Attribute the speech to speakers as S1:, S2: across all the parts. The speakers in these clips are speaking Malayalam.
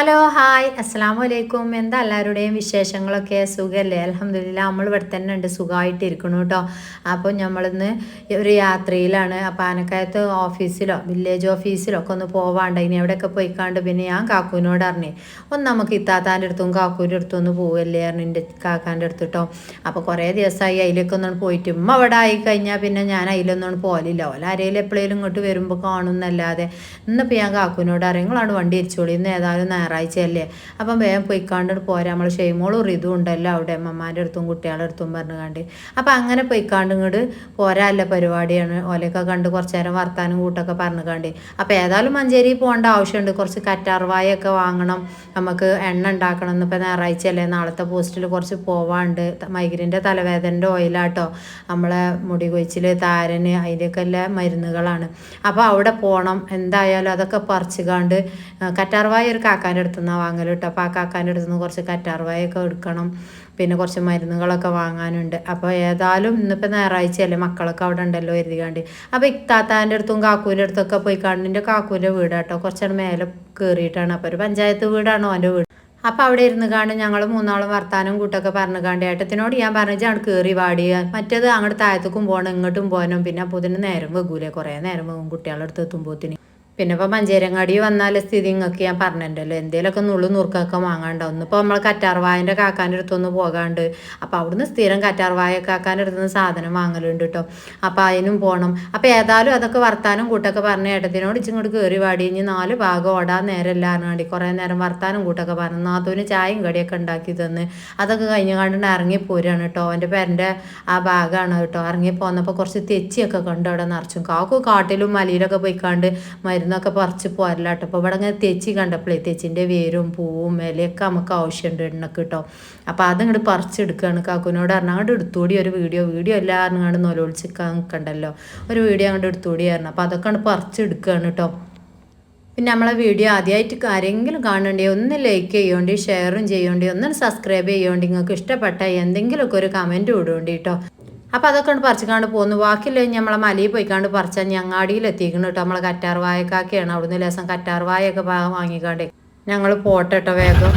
S1: ഹലോ ഹായ് അസ്സാം അലൈക്കും എന്താ എല്ലാവരുടെയും വിശേഷങ്ങളൊക്കെ? സുഖമല്ലേ അലഹമില്ല നമ്മൾ ഇവിടെ തന്നെ ഉണ്ട്. സുഖമായിട്ട് ഇരിക്കണു കേട്ടോ. അപ്പോൾ നമ്മളിന്ന് ഒരു യാത്രയിലാണ്. അപ്പോൾ ആനക്കായത്ത് ഓഫീസിലോ വില്ലേജ് ഓഫീസിലോ ഒക്കെ ഒന്ന് പോവാണ്ട്. ഇനി എവിടെയൊക്കെ പോയിക്കാണ്ട്? പിന്നെ ഞാൻ കാക്കൂനോട് അറിഞ്ഞേ ഒന്ന് നമുക്ക് ഇത്താത്താന്റെ അടുത്തും കാക്കൂന്റെ അടുത്തും ഒന്ന് പോവല്ലേ? അറിഞ്ഞു എന്റെ കാക്കാന്റെ അടുത്ത് കേട്ടോ. അപ്പോൾ കുറേ ദിവസമായി അതിലേക്ക് ഒന്നും പോയിട്ട് ഉമ്മ അവിടെ ആയി കഴിഞ്ഞാൽ പിന്നെ ഞാൻ അതിലൊന്നും പോലില്ല ഓല ആരെങ്കിലും എപ്പോഴേലും ഇങ്ങോട്ട് വരുമ്പോൾ കാണുന്നല്ലാതെ ഇന്നിപ്പോൾ ഞാൻ കാക്കൂനോട് അറിയാം നിങ്ങളാണ് വണ്ടി ഇരിച്ചോളി ഇന്ന് ഏതായാലും ഞായറാഴ്ചയല്ലേ? അപ്പം വേഗം പൊയ്ക്കാണ്ട് പോരാ. നമ്മൾ ഷെയ്മോളും ഇതും ഉണ്ടല്ലോ അവിടെ. അമ്മമാരുടെ അടുത്തും കുട്ടികളുടെ അടുത്തും പറഞ്ഞു കണ്ട് അപ്പം അങ്ങനെ പൊയ്ക്കാണ്ട് ഇങ്ങോട്ട് പോരാല്ല പരിപാടിയാണ്. ഓലയൊക്കെ കണ്ട് കുറച്ച് നേരം വർത്താനം കൂട്ടൊക്കെ പറഞ്ഞു കണ്ട് അപ്പം ഏതായാലും മഞ്ചേരി പോകേണ്ട ആവശ്യമുണ്ട്. കുറച്ച് കറ്റാർവായൊക്കെ വാങ്ങണം. നമുക്ക് എണ്ണ ഉണ്ടാക്കണം. എന്നിപ്പോൾ ഞായറാഴ്ചയല്ലേ. നാളത്തെ പോസ്റ്റിൽ കുറച്ച് പോവാണ്ട്. മൈഗ്രൈന്റെ തലവേദനന്റെ ഓയിലാട്ടോ. നമ്മളെ മുടി കൊഴിച്ചിൽ താരന് അതിന്റെയൊക്കെ എല്ലാ മരുന്നുകളാണ്. അപ്പോൾ അവിടെ പോകണം. എന്തായാലും അതൊക്കെ പറിച്ചുകാണ്ട് കറ്റാർവായ ഒരു കാക്കാന്റെ അടുത്ത് നിന്നാണ് വാങ്ങൽ അപ്പോൾ ആ കാക്കാന്റെ അടുത്ത് നിന്ന് കുറച്ച് കറ്റാർവായൊക്കെ എടുക്കണം. പിന്നെ കുറച്ച് മരുന്നുകളൊക്കെ വാങ്ങാനുണ്ട്. അപ്പോൾ ഏതായാലും ഇന്നിപ്പോൾ ഞായറാഴ്ചയല്ലേ മക്കളൊക്കെ അവിടെ ഉണ്ടല്ലോ എഴുതികാണ്ട് അപ്പോൾ ഇത്താത്താന്റെ അടുത്തും കാക്കൂന്റെ അടുത്തൊക്കെ പോയി കാണുന്നതിന്റെ കാക്കൂന്റെ വീട് കേട്ടോ കുറച്ചാണ് മേലെ കയറിയിട്ടാണ് അപ്പോൾ ഒരു പഞ്ചായത്ത് വീടാണോ എന്റെ വീട്? അപ്പോൾ അവിടെ ഇരുന്ന് കാണും ഞങ്ങൾ മൂന്നാളും വർത്താനം കൂട്ടൊക്കെ പറഞ്ഞു കാണ്ട് ഏട്ടത്തിനോട് ഞാൻ പറഞ്ഞു അവിടെ കയറി വാടി. മറ്റേത് അങ്ങോട്ട് താഴത്തേക്കും പോകണം ഇങ്ങോട്ടും പോകണം പിന്നെ അപ്പോൾ ഇതിന് നേരം വെകൂലേ കുറേ നേരം വെക്കും കുട്ടികളുടെ അടുത്ത് എത്തുമ്പോത്തിന്. പിന്നെ ഇപ്പോൾ മഞ്ചേരങ്ങാടി വന്നാൽ സ്ഥിതി നിങ്ങൾക്ക് ഞാൻ പറഞ്ഞിട്ടുണ്ടല്ലോ. എന്തേലൊക്കെ നുള്ളു നുറുക്കൊക്കെ വാങ്ങാണ്ടാവും ഇന്നിപ്പോൾ നമ്മൾ കറ്റാർവായന്റെ കാക്കാന്റെ അടുത്തൊന്ന് പോകാണ്ട്. അപ്പോൾ അവിടുന്ന് സ്ഥിരം കറ്റാർവായ കാക്കാന്റെ അടുത്തുനിന്ന് സാധനം വാങ്ങലുണ്ട് കേട്ടോ അപ്പോൾ അതിനും പോകണം അപ്പോൾ ഏതായാലും അതൊക്കെ വർത്താനം കൂട്ടൊക്കെ പറഞ്ഞ ഏട്ടത്തിനോട് ഇച്ചിങ്ങോട്ട് കയറി വാടി. ഇനി നാല് ഭാഗം ഓടാൻ നേരമല്ല അറിഞ്ഞാണ്ടി കുറേ നേരം വർത്താനം കൂട്ടൊക്കെ പറഞ്ഞു. നാത്തൂന് ചായയും കടിയൊക്കെ ഉണ്ടാക്കി തന്ന്. അതൊക്കെ കഴിഞ്ഞ് കണ്ടിട്ട് ഇറങ്ങി പോരാണ് കേട്ടോ അവന്റെ പേരന്റെ ആ ഭാഗമാണ് കേട്ടോ ഇറങ്ങി പോന്നപ്പോൾ കുറച്ച് തെച്ചിയൊക്കെ കണ്ടു അവിടെ നിറച്ചും. കാക്കു കാട്ടിലും മലയിലൊക്കെ പോയിക്കാണ്ട് മരുന്നൊക്കെ പറിച്ച് പോരലാട്ടോ. അപ്പോൾ ഇവിടെ അങ്ങനെ തെച്ചി കണ്ടപ്പോഴേ തെച്ചിന്റെ വേരും പൂവും ഇലയൊക്കെ നമുക്ക് ആവശ്യമുണ്ട് എണ്ണക്ക് കേട്ടോ അപ്പോൾ അതങ്ങോട്ട് പറിച്ചെടുക്കുകയാണ് കാക്കുനോട് പറഞ്ഞാൽ അങ്ങോട്ട് എടുത്തുകൂടി ഒരു വീഡിയോ. വീഡിയോ എല്ലാം അങ്ങോട്ട് നൊലോളിച്ചിക്കാൻ നിൽക്കണ്ടല്ലോ ഒരു വീഡിയോ അങ്ങോട്ട് എടുത്തുകൂടി ആയിരുന്നു അപ്പോൾ അതൊക്കെ അങ്ങോട്ട് പറിച്ചെടുക്കുകയാണ് കേട്ടോ പിന്നെ നമ്മളെ വീഡിയോ ആദ്യമായിട്ട് ആരെങ്കിലും കാണണ്ടേ ഒന്ന് ലൈക്ക് ചെയ്യേണ്ടി ഷെയറും ചെയ്യേണ്ടി ഒന്ന് സബ്സ്ക്രൈബ് ചെയ്യേണ്ടി. നിങ്ങൾക്ക് ഇഷ്ടപ്പെട്ട എന്തെങ്കിലുമൊക്കെ ഒരു കമന്റ് ഇടുവേണ്ടി കേട്ടോ അപ്പോൾ അതൊക്കെ കൊണ്ട് പറിച്ചിക്കാണ്ട് പോന്നു ബാക്കിയുള്ള നമ്മളെ മലയിൽ പോയിക്കാണ്ട് പറിച്ചാൽ ഞങ്ങാടിയിൽ എത്തിക്കണം കേട്ടോ നമ്മളെ കറ്റാർ വായക്കാക്കെയാണ് അവിടുന്ന് ലേസം കറ്റാർ വായൊക്കെ വാങ്ങിക്കാണ്ടേ ഞങ്ങൾ പോട്ടെ കേട്ടോ വേഗം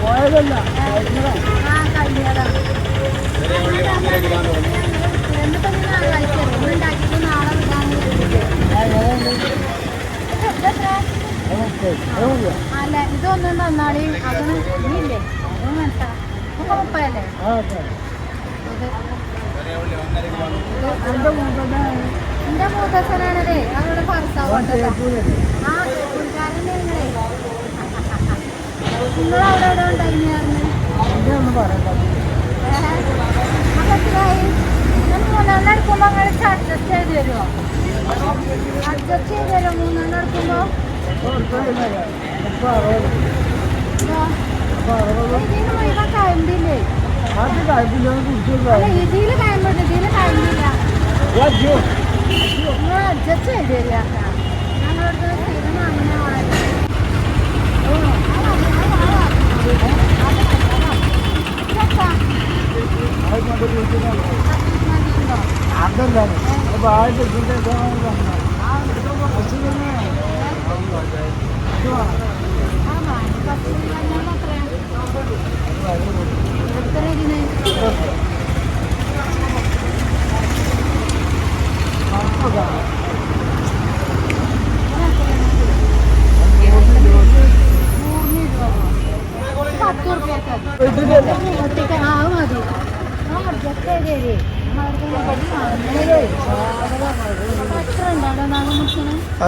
S2: പോയതല്ല
S3: അല്ല ഇതൊന്നും തന്നാളി അതിന് ഇല്ലേ അതും ഒക്കെ മുപ്പതല്ലേ? എന്റെ മൂത്തച്ഛനാണതേ അവരുടെ ഭർത്താവ് ആ പുള്ളിക്കാരനെ നിങ്ങളെ നിങ്ങൾ അവിടെ എവിടെ ഉണ്ടായിരുന്നു അപ്പൊ എത്രയായി? എടുക്കുമ്പോ അങ്ങനെ അഡ്ജസ്റ്റ് ചെയ്ത് തരുമോ അഡ്ജസ്റ്റ് ചെയ്ത് തരുമോ മൂന്നെണ്ണം എടുക്കുമ്പോ കയമ്പില്ലേ ഇതിൽ കയമ്പുണ്ട് ഇതിൽ കയമ്പില്ല നിങ്ങൾ അഡ്ജസ്റ്റ് ചെയ്ത് തരിക ഞങ്ങളുടെ സ്ഥിരം അങ്ങനെ വളരെ
S2: അതെന്താണ് അപ്പൊ ആദ്യത്തെ ഇതിന്റെ ഇതാണ് പറഞ്ഞത്.
S3: പത്ത് റുപ്യക്ക്
S2: ഇതിന്റെ
S3: ഒട്ടിക്ക് ആ അത് മതി ആ അഡ്ജസ്റ്റ് ചെയ്ത് തരേ എത്ര ഉണ്ടാണോ നാളെ മുറിക്കണം
S2: അത് വാങ്ങിയില്ലേ
S3: കാക്കാന്റെ ഫാൻ ഇതിൽ ഫാൻ കിട്ടണില്ലല്ലോ പിന്നെ പിന്നെ
S2: ഹോട്ടലിൽ പള്ളിക്കൂര
S3: ആ
S2: അവിടെ പണ്ടാൽപ്പണം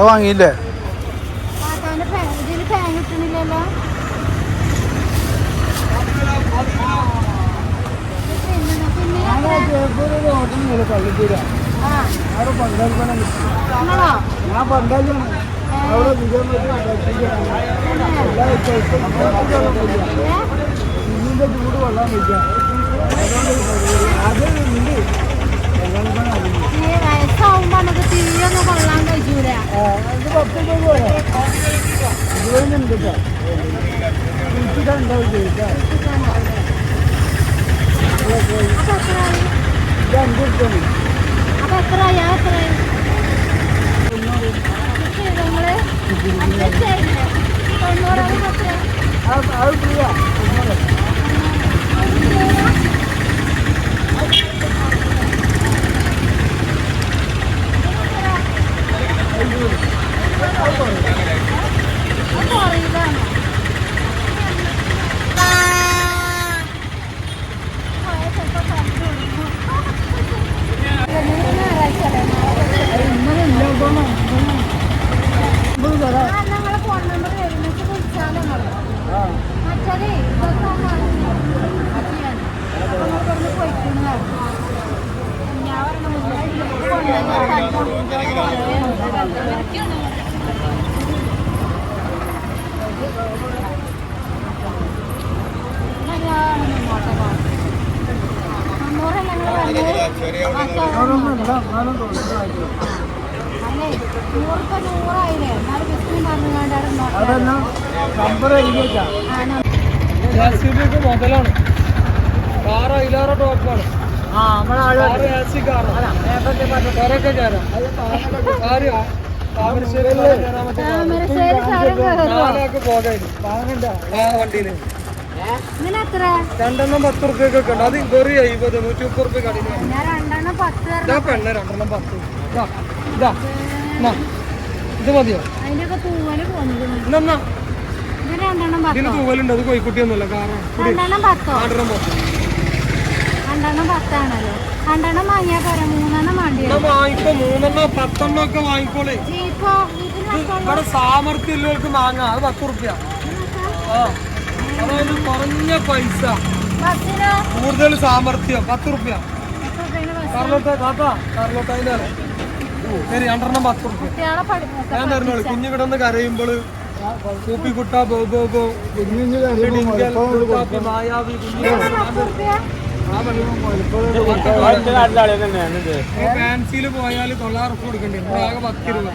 S3: നിങ്ങളോ
S2: ഞാൻ പണ്ടാലാണ് അവിടെ വിജയം ഇതിന്റെ ചൂട് വെള്ളം വയ്ക്കാം അത് ഉണ്ട്
S3: ഈ വയസ്സാവുമ്പോ നമുക്ക് തീയൊന്നും കൊള്ളാൻ കഴിയൂല അപ്പൊ എത്രയാ എത്രയാ
S2: തൊണ്ണൂറ് അത് ഫ്രീയാ
S4: മുതലാണ്. കാറ് അതിലേറെ ടോപ്പാണ്
S2: ആ
S4: കയറാം. രണ്ടെണ്ണം പത്ത് റുപ്യൊക്കെ ഉണ്ട്. അത് വെറി അയ്പത് നൂറ്റി മുപ്പത് റുപ്യ കടയിൽ
S3: ഞാൻ രണ്ടെണ്ണം പത്ത്
S4: ഇതാ പെണ്ണ രണ്ടെണ്ണം പത്ത്. ഇതാ ഇതാ. എന്നാ ഇത് മതിയോ? എന്നാ
S3: ഇതിന് രണ്ടെണ്ണം
S4: ഇതിന്
S3: പത്തോ
S4: തൂവലുണ്ട്. അത് കോഴിക്കുട്ടിയൊന്നുമല്ല കാരണം
S3: രണ്ടെണ്ണം പത്ത്? രണ്ടെണ്ണം പത്താണല്ലോ. രണ്ടെണ്ണം വാങ്ങിയാ പോരാ? മൂന്നെണ്ണം വേണ്ടി
S4: വാങ്ങിക്കോ മൂന്നെണ്ണം പത്തെണ്ണം ഒക്കെ വാങ്ങിക്കോളേ.
S3: ജീപ്പോ
S4: ഇവിടെ സാമർത്ഥ്യം ഉള്ളവർക്ക് വാങ്ങാം. അത് പത്ത് റുപ്യ അതായത് കുറഞ്ഞ പൈസ. കൂടുതൽ സാമർത്ഥ്യം പത്ത് റുപ്യ കാർലോട്ട കാത്ത കാർലോട്ട അതിന്റെ വില. ശരി രണ്ടെണ്ണം പത്ത് റുപ്യ ഞാൻ തരണോളൂ കുഞ്ഞു കിടന്ന് കരയുമ്പോൾ കൂപ്പിക്കുട്ട ബോ ബോ ബോ കുട്ടാപ്പി, മായാവി കുഞ്ഞു പോയാൽ ആകെ പത്ത് രൂപ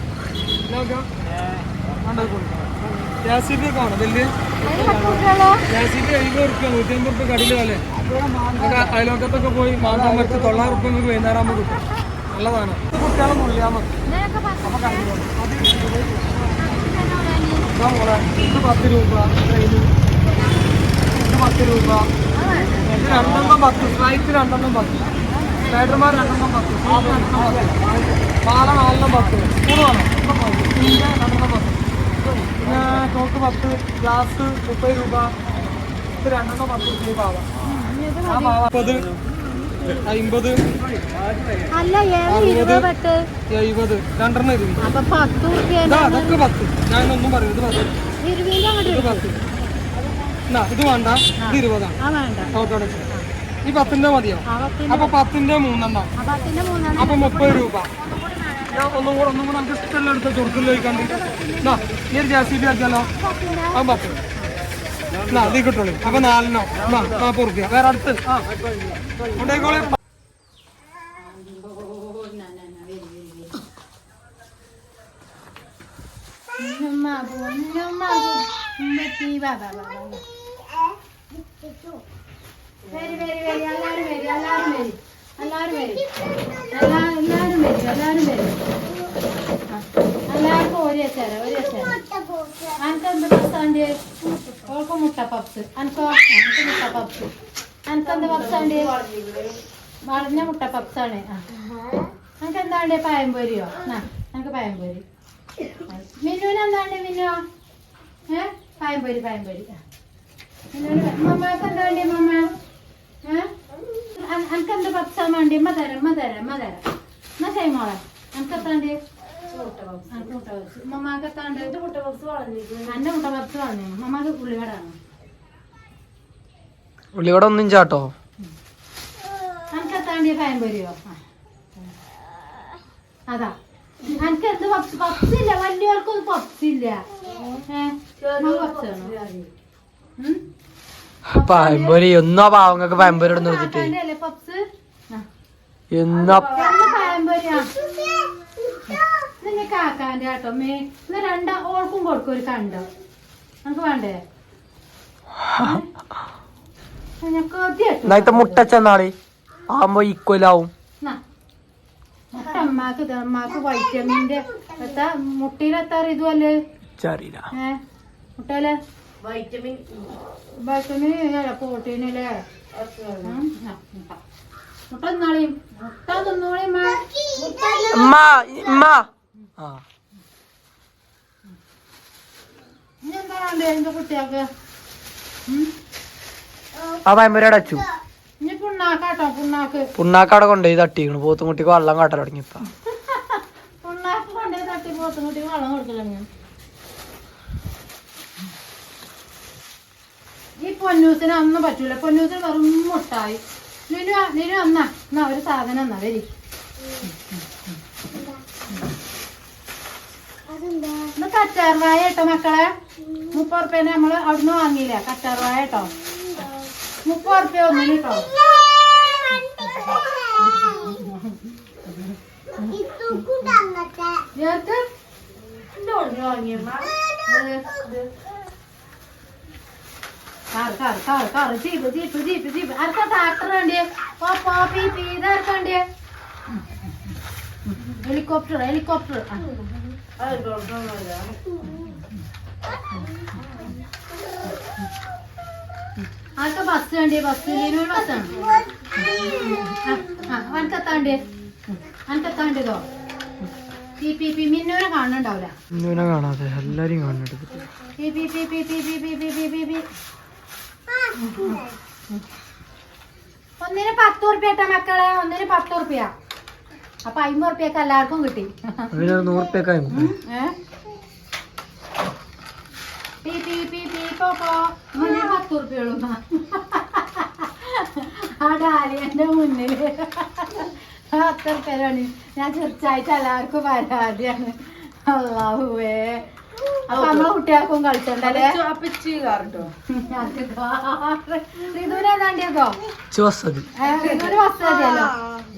S4: അയലോക്കത്തൊക്കെ പോയി മാങ്ങാൻ പറ്റി തൊള്ളായിരം റുപ്യ നമുക്ക് വൈകുന്നേരം കിട്ടും നല്ലതാണ് കുട്ടികളെ
S3: ഇതിനൊക്കെ പത്ത്
S4: രൂപ ഇത് പത്ത് രൂപ ഇത് രണ്ടെണ്ണം പത്ത്. ഫ്ലൈറ്റ് രണ്ടെണ്ണം പത്ത്. സ്പൈഡർമാർ രണ്ടെണ്ണം പത്ത്. സോപ്പ് രണ്ടെണ്ണം പത്ത്. പാല നാലെണ്ണം പത്ത്. വേണം. പിന്നെ രണ്ടെണ്ണം പത്ത്. പിന്നെ തോക്ക് പത്ത് ഗ്ലാസ് മുപ്പത് രൂപ. ഇത് രണ്ടെണ്ണം പത്ത് രൂപ പാവ. ആ പാവ. മുപ്പത് അമ്പത്
S3: പത്ത്
S4: എഴുപത്. രണ്ടെണ്ണം ഇരുപത് അതൊക്കെ പത്ത്. ഞാനൊന്നും പറയും ഇത് പത്ത്. ഇത് പത്ത്. ഇത് വേണ്ട. ഇത് ഇരുപതാണ്. ഓക്കെ ഈ പത്തിന്റെ മതിയോ? അപ്പൊ പത്തിന്റെ മൂന്നെണ്ണം. അപ്പൊ മുപ്പത് രൂപ. ഞാൻ ഒന്നും കൂടെ ഒന്നും കൂടെ നമുക്ക് ഇഷ്ടമുള്ള എടുത്ത ചുരുക്കിൽ കണ്ടി എന്നാ ഈ ഒരു ജെ സി ബി ആക്കിയാലോ ആ പത്ത്. എന്നാ ഇത് കിട്ടുള്ളൂ. അപ്പൊ നാലെണ്ണോ. എന്നാ നാൽപ്പത് റുപ്യ വേറെ അടുത്ത്. ആ കൊണ്ടേക്കോളെ.
S3: ഉമ്മ, ഉമ്മ വാ, വാ, വാ. വരി, മുട്ട മുട്ട മുട്ട പപ്സാണ് ആ. അനക്ക് പഴംപൊരിയോ ആ മിന്നുവിന് എന്താണ്ട് മിന്നു ഏ? പായംപൊരി പായംപൊരി. ആ. മമ്മക്ക് എന്താ വേണ്ടി മമ്മ അനക്ക് എന്ത് പപ്സാ വേണ്ടി അമ്മ തരാം അമ്മ തരാം അമ്മ തരാം എന്നാ ചെയ് മോളെ അനക്ക് എത്താണ്ട് അനക്ക് മുട്ട പപ്സ് മമ്മക്ക് എത്താണ്ട് മുട്ട മുട്ട പപ്സ് പറഞ്ഞു മമ്മക്ക് ഉള്ളിവടാണ്
S4: ഉള്ളിവിടെ ഒന്നും ചാട്ടോ
S3: എത്താണ്ട് ആ. അതാ. അനക്ക് എന്ത് പപ്സ്? പപ്സ് ഇല്ല. വലിയവർക്കൊന്നും പപ്സ് ഇല്ല. ഏ? പപ്സ് വേണോ?
S4: പഴംപൊരി എന്നാ പാവങ്ങൾക്ക്
S3: പഴംപൊരിയോട് നിർത്തിട്ട്
S4: എന്നോ
S3: കാക്കാന്റെ ആട്ടോ മേ ഒരു കണ്ടോ. വേണ്ടേ?
S4: മുട്ട
S3: വൈറ്റമിന്റെ മുട്ടയിലെത്താറ് ഇതുമല്ലേ മുട്ടല്ലേ
S1: വൈറ്റമിൻ
S3: വൈറ്റമിൻ പ്രോട്ടീൻ അല്ലേ മുട്ട തിന്നാളി? മുട്ട തിന്നോളി എന്താ
S4: ആ.
S3: പുണ്ണാക്ക്
S4: കൊണ്ടുപോയി തട്ടിക്കണു. പോത്തുംകുട്ടിക്ക് വെള്ളം കാട്ടാൻ തുടങ്ങി
S3: പുണ്ണാക്ക് കൊണ്ടുപോയി തട്ടി പോത്തുംകുട്ടിക്ക് വള്ളം കൊടുക്കില്ല പൊന്നൂസിന് അന്ന് പറ്റൂല. പൊന്നൂസിന് വെറും മുട്ടായി. നിനു നിനു അന്ന. എന്നാ ഒരു സാധനം എന്നാ വരി. ഇന്ന് കറ്റാർവായ കേട്ടോ മക്കളെ. മുപ്പത് റുപ്യേനെ നമ്മൾ അവിടുന്ന് വാങ്ങിയില്ല? കറ്റാർവായ കേട്ടോ. മുപ്പത് റുപ്യ ഒന്നിന് കേട്ടോ. ചേർക്ക് car car car car jeep jeep jeep jeep ആർക്കാ ട്രാക്ടർ വേണ്ടിയേ പോ പോ പീ പീ ഇതാർക്കാ വേണ്ടിയേ ഹെലികോപ്റ്റർ ഹെലികോപ്റ്റർ ആർക്കാ ബസ് വേണ്ടിയേ ബസ് ലീനൊരു ബസ്സാണ് അനക്കെത്താണ്ടേ അനക്കെത്താണ്ടതോ പി പി പി മിന്നൂരെ കാണുന്നുണ്ടാവില്ല
S4: ഇന്നുവിനെ കാണാതെ എല്ലാരും കാണുന്നുണ്ട്
S3: ഒന്നിന് പത്ത് ഉറുപ്പ്യ കേട്ടോ മക്കളെ ഒന്നിന് പത്ത് ഉറുപ്പ്യ അപ്പൊ അമ്പത് ഉറുപ്പ്യൊക്കെ എല്ലാവർക്കും കിട്ടി. ഏ? പി പി പി പി പോ പോ. ഒന്നിന് പത്ത് ഉറുപ്പ്യുള്ളൂ ആ ഡാലിയന്റെ മുന്നിൽ. പത്ത് ഉറുപ്പ്യാണ് ഞാൻ തീർച്ചയായിട്ടും എല്ലാവർക്കും പരാതിയാണ്. അള്ളാഹുവേ. നമ്മളെ കുട്ടികൾക്കും കളിച്ചണ്ടല്ലേ? ഋതുവിനേതാണ്ടിയതോ
S4: ചുവസതി
S3: ഋതുവിന് ബസ് മതിയല്ലോ.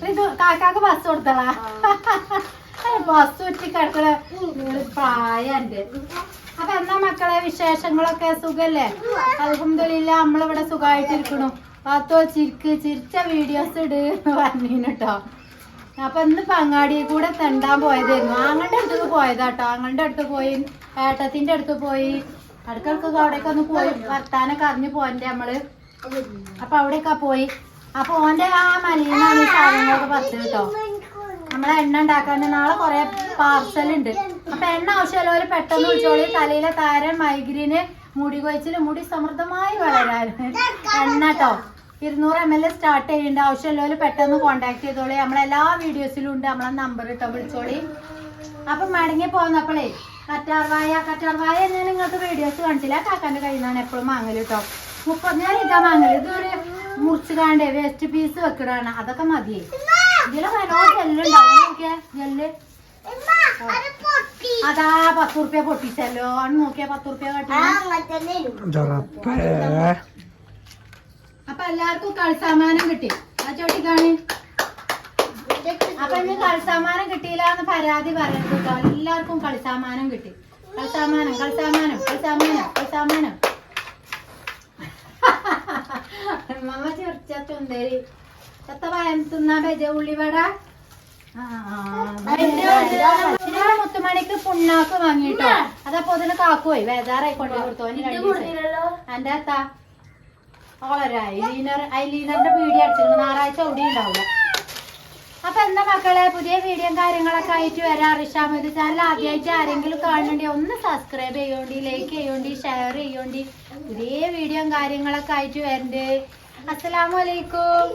S3: ഋതു കാക്കാക്ക് ബസ് കൊടുത്തളാ. ബസ് ഉറ്റി കിടക്കണ പ്രായണ്ട്. അപ്പൊ എന്നാ മക്കളെ വിശേഷങ്ങളൊക്കെ സുഖല്ലേ? അൽഹംദുലില്ല നമ്മളിവിടെ സുഖമായിട്ടിരിക്കണു. പത്തോ ചിരിക്ക് ചിരിച്ച വീഡിയോസ് ഇട് പറഞ്ഞു കേട്ടോ അപ്പൊ ഇന്ന് അങ്ങാടിയിൽ കൂടെ തെണ്ടാൻ പോയതായിരുന്നു. ആങ്ങളുടെ അടുത്ത് പോയതാട്ടോ. ആങ്ങളുടെ അടുത്ത് പോയി ഏട്ടത്തിന്റെ അടുത്ത് പോയി. അടുക്കൾക്ക് അവിടേക്ക് ഒന്ന് പോയി വർത്താനൊക്കെ അറിഞ്ഞു പോന്റെ നമ്മൾ? അപ്പൊ അവിടെയൊക്കെ പോയി. അപ്പൊ ഓന്റെ ആ മലീനാണ് ഈ സാധനങ്ങളൊക്കെ പറിച്ചത് കേട്ടോ. നമ്മളെ എണ്ണ ഉണ്ടാക്കാൻ നാളെ കൊറേ പാർസൽ ഉണ്ട്. അപ്പൊ എണ്ണ ആവശ്യമുള്ളവര് പെട്ടെന്ന് വിളിച്ചോളി തലയിലെ താരൻ മൈഗ്രീന് മുടി കൊഴിച്ചിൽ മുടി സമൃദ്ധമായി വളരാൻ. എണ്ണ കേട്ടോ. ഇരുന്നൂറ് എം എൽ സ്റ്റാർട്ട് ചെയ്യേണ്ട ആവശ്യമുള്ളവര് പെട്ടെന്ന് കോണ്ടാക്ട് ചെയ്തോളി. നമ്മളെല്ലാ വീഡിയോസിലും ഉണ്ട്. നമ്മളെ നമ്പർ കേട്ടോ വിളിച്ചോളി. അപ്പൊ മടങ്ങി പോന്നപ്പോഴേ കറ്റാർവായ കറ്റാർവായ ഞാൻ നിങ്ങൾക്ക് വീഡിയോസ് കാണിച്ചില്ല കാക്കാന്റെ കയ്യിൽ നിന്നാണ് എപ്പോഴും മാങ്ങൽ കേട്ടോ മുപ്പത് ഞാൻ ഇതാ മാങ്ങൽ ഇതൊരു മുറിച്ച് കാണ്ടേ വേസ്റ്റ് പീസ് വെക്കണാണ് അതൊക്കെ മതിയേ. ജെല്ലുണ്ടാവും നോക്കിയേ ജെല്ല് അതാ പത്ത് റുപ്യ പൊട്ടിച്ചല്ലോ. ആണ് നോക്കിയാ പത്ത് റുപ്യ കട്ടി അപ്പൊ എല്ലാവർക്കും കളിസാമാനം കിട്ടി. ആ ചോട്ടി കാണി. അപ്പൊ ഇന്ന് കളിസാമാനം കിട്ടിയില്ല എന്ന് പരാതി പറയരുത് കേട്ടോ. എല്ലാവർക്കും കളിസാമാനം കിട്ടി. കളിസാമാനം കളിസാമാനം കളിസാമാനം കളിസാമാനം മമ്മ ചെറിച്ച ചുന്തേരി എത്ത പയം തിന്നാ ബജ ഉള്ളിവട മുത്തുമണിക്ക് പുണ്ണാക്ക് വാങ്ങിട്ടോ അതപ്പോ അതിന് കാക്കുപോയി വേദാറായി കൊണ്ടു കൊടുത്തോ. എന്റെ അത്താ. ഓളൊരു ഐലീനർ ഐലീനറിന്റെ വീഡിയോ അടിച്ചിരുന്നു. ഞായറാഴ്ച അവിടെ ഉണ്ടാവില്ല അപ്പൊ എന്താ മക്കളെ? പുതിയ വീഡിയോ കാര്യങ്ങളൊക്കെ ആയിട്ട് വരാം. റിഷാമത് ചാനൽ ആദ്യമായിട്ട് ആരെങ്കിലും കാണണ്ടേ ഒന്ന് സബ്സ്ക്രൈബ് ചെയ്യോണ്ടി ലൈക്ക് ചെയ്യോണ്ടി ഷെയർ ചെയ്യോണ്ടി. പുതിയ വീഡിയോ കാര്യങ്ങളൊക്കെ ആയിട്ട് വരണ്ട്. അസ്സലാമലൈക്കും